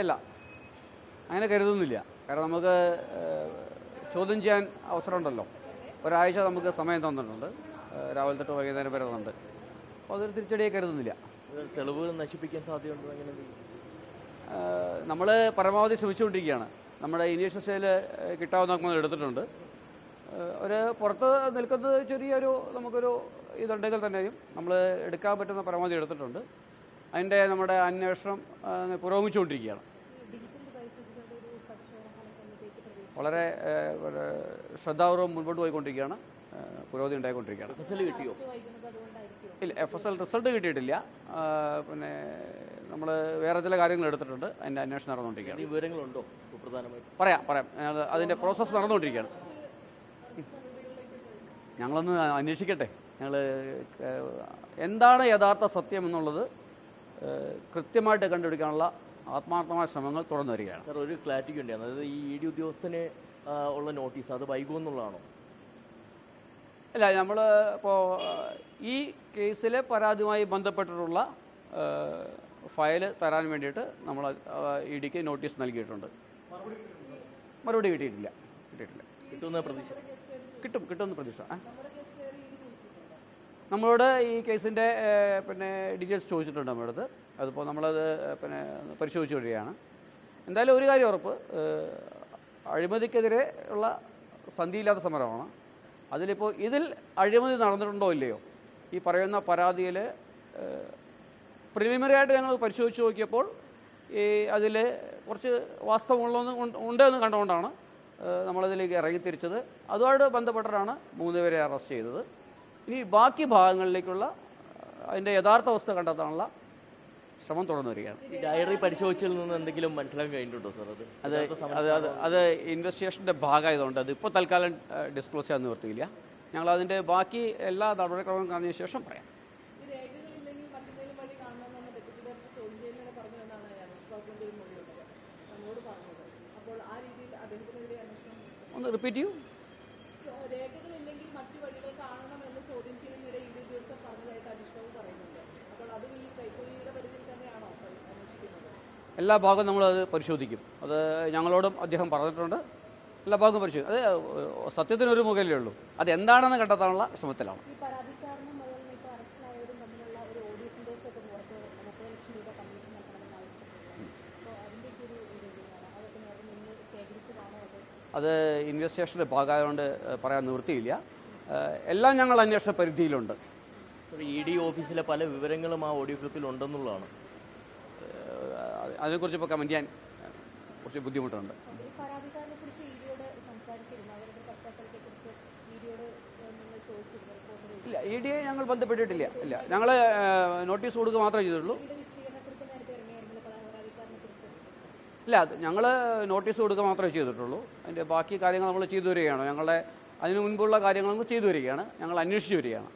ഇല്ല. അങ്ങനെ കരുതുന്നില്ല. കാരണം നമുക്ക് ചോദ്യം ചെയ്യാൻ അവസരമുണ്ടല്ലോ. ഒരാഴ്ച നമുക്ക് സമയം തന്നിട്ടുണ്ട്. രാവിലെ തൊട്ട് വൈകുന്നേരം വരെ തന്നിട്ടുണ്ട്. അപ്പോൾ അതൊരു തിരിച്ചടിയെ കരുതുന്നില്ല. തെളിവുകൾ നശിപ്പിക്കാൻ സാധ്യതയുണ്ടോ അങ്ങനെ നമ്മൾ പരമാവധി ശ്രമിച്ചുകൊണ്ടിരിക്കുകയാണ്. നമ്മുടെ ഇനീഷ്യൽ സ്റ്റേജിൽ കിട്ടാവുന്ന നമ്മൾ എടുത്തിട്ടുണ്ട്. ഒരു പുറത്ത് നിൽക്കുന്നത് ചെറിയൊരു നമുക്കൊരു ഇതുണ്ടെങ്കിൽ തന്നെയും നമ്മൾ എടുക്കാൻ പറ്റുന്ന പരമാവധി എടുത്തിട്ടുണ്ട്. അതിന്റെ നമ്മുടെ അന്വേഷണം പുരോഗമിച്ചുകൊണ്ടിരിക്കുകയാണ്. വളരെ ശ്രദ്ധാപൂർവം മുൻപോട്ട് പോയിക്കൊണ്ടിരിക്കുകയാണ്. പുരോഗതി ഉണ്ടായിക്കൊണ്ടിരിക്കുകയാണ്. എഫ് എസ് എൽ കിട്ടിയോ? ഇല്ല എഫ് എസ് എൽ റിസൾട്ട് കിട്ടിയിട്ടില്ല. പിന്നെ നമ്മൾ വേറെ ചില കാര്യങ്ങൾ എടുത്തിട്ടുണ്ട്. അതിന്റെ അന്വേഷണം നടന്നുകൊണ്ടിരിക്കുകയാണ്. വിവരങ്ങളുണ്ടോ? സുപ്രധാനമായിട്ട്. പറയാം പറയാം. അതിന്റെ അതിന്റെ പ്രോസസ്സ് നടന്നുകൊണ്ടിരിക്കുകയാണ്. ഞങ്ങളൊന്ന് അന്വേഷിക്കട്ടെ. ഞങ്ങൾ എന്താണ് യഥാർത്ഥ സത്യം എന്നുള്ളത് കൃത്യമായിട്ട് കണ്ടുപിടിക്കാനുള്ള ആത്മാർത്ഥമായ ശ്രമങ്ങൾ തുടർന്നു വരികയാണ്. സാർ ഒരു ക്ലാരിറ്റിക്ക് വേണ്ടിയാണ് അതായത് ഈ ഇ ഡി ഉദ്യോഗസ്ഥന് ഉള്ള നോട്ടീസ് അത് വൈകുമെന്നുള്ളതാണോ അല്ല നമ്മൾ ഇപ്പോൾ ഈ കേസിലെ പരാതിയുമായി ബന്ധപ്പെട്ടിട്ടുള്ള ഫയൽ തരാൻ വേണ്ടിയിട്ട് നമ്മൾ ഇ ഡിക്ക് നോട്ടീസ് നൽകിയിട്ടുണ്ട്. മറുപടി കിട്ടിയിട്ടില്ല. കിട്ടിയിട്ടില്ല. കിട്ടുന്ന പ്രതീക്ഷ? കിട്ടും കിട്ടുമെന്ന് പ്രതീക്ഷ? നമ്മളോട് ഈ കേസിന്റെ പിന്നെ ഡീറ്റെയിൽസ് ചോദിച്ചിട്ടുണ്ട് നമ്മുടെ അടുത്ത്. അതിപ്പോൾ നമ്മളത് പിന്നെ പരിശോധിച്ചു വരികയാണ്. എന്തായാലും ഒരു കാര്യം ഉറപ്പ് അഴിമതിക്കെതിരെ ഉള്ള സന്ധിയില്ലാത്ത സമരമാണ്. അതിലിപ്പോൾ ഇതിൽ അഴിമതി നടന്നിട്ടുണ്ടോ ഇല്ലയോ? ഈ പറയുന്ന പരാതിയിൽ പ്രിലിമിനറി ആയിട്ട് ഞങ്ങൾ പരിശോധിച്ച് നോക്കിയപ്പോൾ ഈ അതിൽ കുറച്ച് വാസ്തവമുള്ളതെന്ന് ഉണ്ട് എന്ന് കണ്ടുകൊണ്ടാണ് നമ്മളതിലേക്ക് ഇറങ്ങിത്തിരിച്ചത്. അതുമായിട്ട് ബന്ധപ്പെട്ടിട്ടാണ് മൂന്ന് പേരെ അറസ്റ്റ് ചെയ്തത്. ഇനി ബാക്കി ഭാഗങ്ങളിലേക്കുള്ള അതിന്റെ യഥാർത്ഥ അവസ്ഥ കണ്ടെത്താനുള്ള ശ്രമം തുടർന്നു വരികയാണ്. ഈ ഡയറി പരിശോധിച്ചതിൽ നിന്ന് എന്തെങ്കിലും മനസ്സിലാക്കാൻ കഴിഞ്ഞിട്ടുണ്ടോ സാർ അത്? അത് അത് അത് അത് ഇൻവെസ്റ്റിഗേഷന്റെ ഭാഗമായതുകൊണ്ട് അത് ഇപ്പോൾ തൽക്കാലം ഡിസ്ക്ലോസ് ചെയ്യാൻ നിവർത്തിയില്ല ഞങ്ങൾ അതിന്റെ ബാക്കി എല്ലാ നടപടിക്രമവും കാണുന്നതിന് ശേഷം പറയാം. ഒന്ന് റിപ്പീറ്റ് ചെയ്യൂ. രേഖകളില്ലെങ്കിൽ മറ്റു വഴികൾ കാണണമെന്ന് ചോദ്യം ചെയ്യുന്നതിനിടെ ഇ ഡി ഉദ്യോഗസ്ഥർ പറഞ്ഞതായിട്ട് അധിഷ്ഠവും പറയുന്നുണ്ട്. അപ്പോൾ അതും ഈ കൈക്കൂലിയുടെ പരിധിയിൽ തന്നെയാണോ അന്വേഷിക്കുന്നത്? എല്ലാ ഭാഗവും നമ്മളത് പരിശോധിക്കും. അത് ഞങ്ങളോടും അദ്ദേഹം പറഞ്ഞിട്ടുണ്ട്. എല്ലാ ഭാഗവും പരിശോധിക്കും. അത് സത്യത്തിനൊരു മുഖലേ ഉള്ളൂ. അത് എന്താണെന്ന് കണ്ടെത്താനുള്ള ശ്രമത്തിലാണ്. ഈ പരാതിക്കാരനും അത് ഇൻവെസ്റ്റിഗേഷന്റെ ഭാഗമായതുകൊണ്ട് പറയാൻ നിവൃത്തിയില്ല. എല്ലാം ഞങ്ങൾ അന്വേഷണ പരിധിയിലുണ്ട്. ഇ ഡി ഓഫീസിലെ പല വിവരങ്ങളും ആ ഓഡിയോ ക്ലിപ്പിൽ ഉണ്ടെന്നുള്ളതാണ്. അതിനെക്കുറിച്ച് ഇപ്പോൾ കമന്റ് ചെയ്യാൻ കുറച്ച് ബുദ്ധിമുട്ടുണ്ട്. ഇല്ല ഇ ഡിയെ ഞങ്ങൾ ബന്ധപ്പെട്ടിട്ടില്ല. ഇല്ല ഞങ്ങൾ നോട്ടീസ് കൊടുക്കുക മാത്രമേ ചെയ്തിട്ടുള്ളൂ ഇല്ല അത് ഞങ്ങൾ നോട്ടീസ് കൊടുക്കുക മാത്രമേ ചെയ്തിട്ടുള്ളൂ. അതിന്റെ ബാക്കി കാര്യങ്ങൾ നമ്മൾ ചെയ്തു വരികയാണ്. ഞങ്ങളുടെ അതിന് മുൻപുള്ള കാര്യങ്ങൾ നമ്മൾ ചെയ്തു വരികയാണ്. ഞങ്ങൾ അന്വേഷിച്ചു വരികയാണ്.